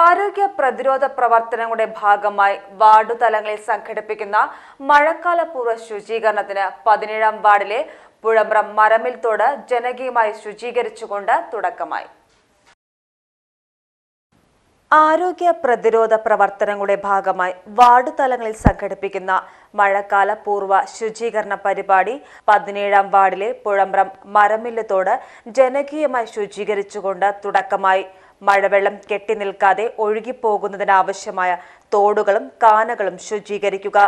ആരോഗ്യ പ്രതിരോധ പ്രവർത്തനങ്ങളുടെ ഭാഗമായി വാർഡു തലങ്ങളിൽ സംഘടിപ്പിക്കുന്ന മഴക്കാലപൂർവ ശുചീകരണത്തിന് പതിനേഴാം വാർഡിലെ പുഴമ്പ്രം മരമിൽ തോട് ജനകീയമായി ശുചീകരിച്ചുകൊണ്ട് തുടക്കമായി. ആരോഗ്യ പ്രതിരോധ പ്രവർത്തനങ്ങളുടെ ഭാഗമായി വാർഡ് തലങ്ങളിൽ സംഘടിപ്പിക്കുന്ന മഴക്കാല പൂർവ ശുചീകരണ പരിപാടി പതിനേഴാം വാർഡിലെ പുഴമ്പ്രം മരമില്ലത്തോട് ജനകീയമായി ശുചീകരിച്ചുകൊണ്ട് തുടക്കമായി. മഴവെള്ളം കെട്ടിനിൽക്കാതെ ഒഴുകിപ്പോകുന്നതിനാവശ്യമായ തോടുകളും കാനകളും ശുചീകരിക്കുക.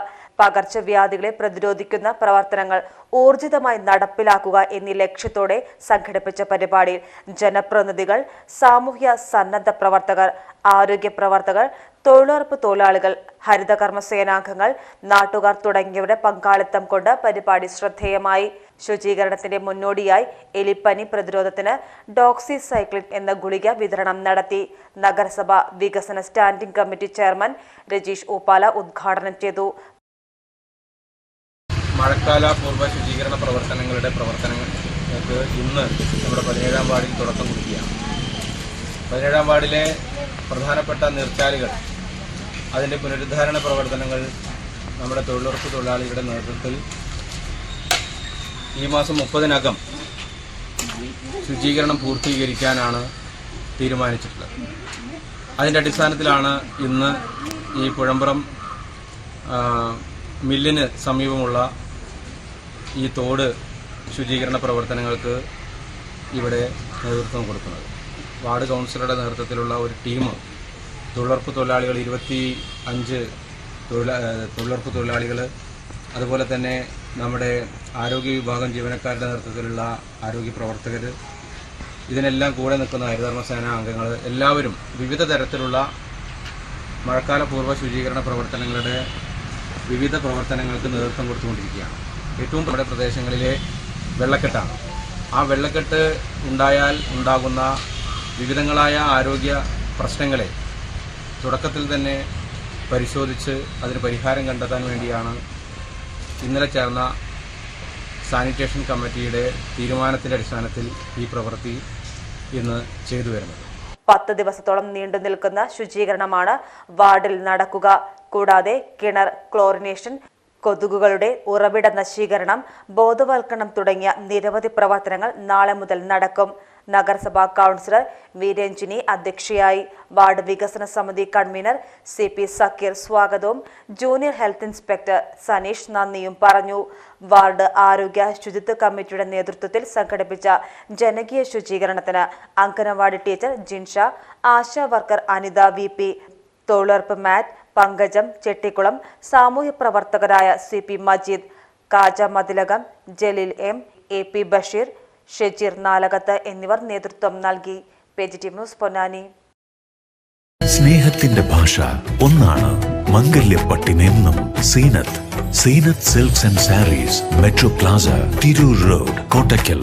പകർച്ചവ്യാധികളെ പ്രതിരോധിക്കുന്ന പ്രവർത്തനങ്ങൾ ഊർജിതമായി നടപ്പിലാക്കുക എന്നീ ലക്ഷ്യത്തോടെ സംഘടിപ്പിച്ച പരിപാടിയിൽ ജനപ്രതിനിധികൾ സാമൂഹ്യ സന്നദ്ധ പ്രവർത്തകർ ആരോഗ്യ പ്രവർത്തകർ തൊഴിലുറപ്പ് തൊഴിലാളികൾ ഹരിതകർമ്മസേനാംഗങ്ങൾ നാട്ടുകാർ തുടങ്ങിയവരുടെ പങ്കാളിത്തം കൊണ്ട് പരിപാടി ശ്രദ്ധേയമായി. ശുചീകരണത്തിന്റെ മുന്നോടിയായി എലിപ്പനി പ്രതിരോധത്തിന് ഡോക്സി സൈക്ലിൻ എന്ന ഗുളിക വിതരണം നടത്തി. നഗരസഭ വികസന standing committee chairman Rajeesh Upala ഉദ്ഘാടനം ചെയ്തു. മഴക്കാല പൂർവ ശുചീകരണ പ്രവർത്തനങ്ങളുടെ പ്രവർത്തനങ്ങൾ ഇന്ന് നമ്മുടെ പതിനേഴാം വാർഡിൽ തുടക്കം കുറിക്കുകയാണ്. പതിനേഴാം വാർഡിലെ പ്രധാനപ്പെട്ട നീർച്ചാലുകൾ അതിന്റെ പുനരുദ്ധാരണ പ്രവർത്തനങ്ങൾ നമ്മുടെ തൊഴിലുറപ്പ് തൊഴിലാളികളുടെ നേതൃത്വത്തിൽ ഈ മാസം മുപ്പതിനകം ശുചീകരണം പൂർത്തീകരിക്കാനാണ് തീരുമാനിച്ചിട്ടുള്ളത്. അതിന്റെ അടിസ്ഥാനത്തിലാണ് ഇന്ന് ഈ പുഴമ്പുറം മില്ലിന് സമീപമുള്ള ഈ തോട് ശുചീകരണ പ്രവർത്തനങ്ങൾക്ക് ഇവിടെ നേതൃത്വം കൊടുക്കുന്നത്. വാർഡ് കൗൺസിലറുടെ നേതൃത്വത്തിലുള്ള ഒരു ടീം തൊഴിലുറപ്പ് തൊഴിലാളികൾ ഇരുപത്തി അഞ്ച് തൊഴിലാ തൊഴിലുറപ്പ് തൊഴിലാളികൾ അതുപോലെ തന്നെ നമ്മുടെ ആരോഗ്യ വിഭാഗം ജീവനക്കാരുടെ നേതൃത്വത്തിലുള്ള ആരോഗ്യ പ്രവർത്തകർ ഇതിനെല്ലാം കൂടെ നിൽക്കുന്ന ഹരിധർമ്മസേന അംഗങ്ങൾ എല്ലാവരും വിവിധ തരത്തിലുള്ള മഴക്കാല പൂർവ ശുചീകരണ പ്രവർത്തനങ്ങളുടെ വിവിധ പ്രവർത്തനങ്ങൾക്ക് നേതൃത്വം കൊടുത്തുകൊണ്ടിരിക്കുകയാണ്. ഏറ്റവും നമ്മുടെ പ്രദേശങ്ങളിലെ വെള്ളക്കെട്ടാണ്. ആ വെള്ളക്കെട്ട് ഉണ്ടായാൽ ഉണ്ടാകുന്ന വിവിധങ്ങളായ ആരോഗ്യ പ്രശ്നങ്ങളെ തുടക്കത്തിൽ തന്നെ പരിശോധിച്ച് അതിന് പരിഹാരം കണ്ടെത്താൻ വേണ്ടിയാണ് ഇന്നലെ ചേർന്ന സാനിറ്റേഷൻ കമ്മിറ്റിയുടെ തീരുമാനത്തിന്റെ അടിസ്ഥാനത്തിൽ ഈ പ്രവൃത്തി ഇന്ന് ചെയ്തു വരുന്നത്. പത്ത് ദിവസത്തോളം നീണ്ടു നിൽക്കുന്ന ശുചീകരണമാണ് വാർഡിൽ നടക്കുക. കൂടാതെ കിണർ ക്ലോറിനേഷൻ കൊതുകുകളുടെ ഉറവിട നശീകരണം ബോധവൽക്കരണം തുടങ്ങിയ നിരവധി പ്രവർത്തനങ്ങൾ നാളെ മുതൽ നടക്കും. നഗരസഭാ കൗൺസിലർ വീരഞ്ജിനി അധ്യക്ഷയായി വാർഡ് വികസന സമിതി കൺവീനർ സി പി സക്കീർ സ്വാഗതവും ജൂനിയർ ഹെൽത്ത് ഇൻസ്പെക്ടർ സനീഷ് നന്ദിയും പറഞ്ഞു. വാർഡ് ആരോഗ്യ ശുചിത്വ കമ്മിറ്റിയുടെ നേതൃത്വത്തിൽ സംഘടിപ്പിച്ച ജനകീയ ശുചീകരണത്തിന് anganwadi teacher Jinsha Asha worker Anitha V P തൊഴിലുറപ്പ് മാറ്റ് പങ്കജം ചെട്ടിക്കുളം സാമൂഹ്യ പ്രവർത്തകരായ C P Majeed Kaja Mathilakam Jaleel M A P Basheer Shejeer Nalakath എന്നിവർ നേതൃത്വം നൽകി. Page news Ponnani. സ്നേഹത്തിന്റെ ഭാഷ ഒന്നാണ് മംഗല്യപ്പട്ടിനെന്നും Seenath. Seenath silks and sarees metro plaza Tirur road Kottakkal.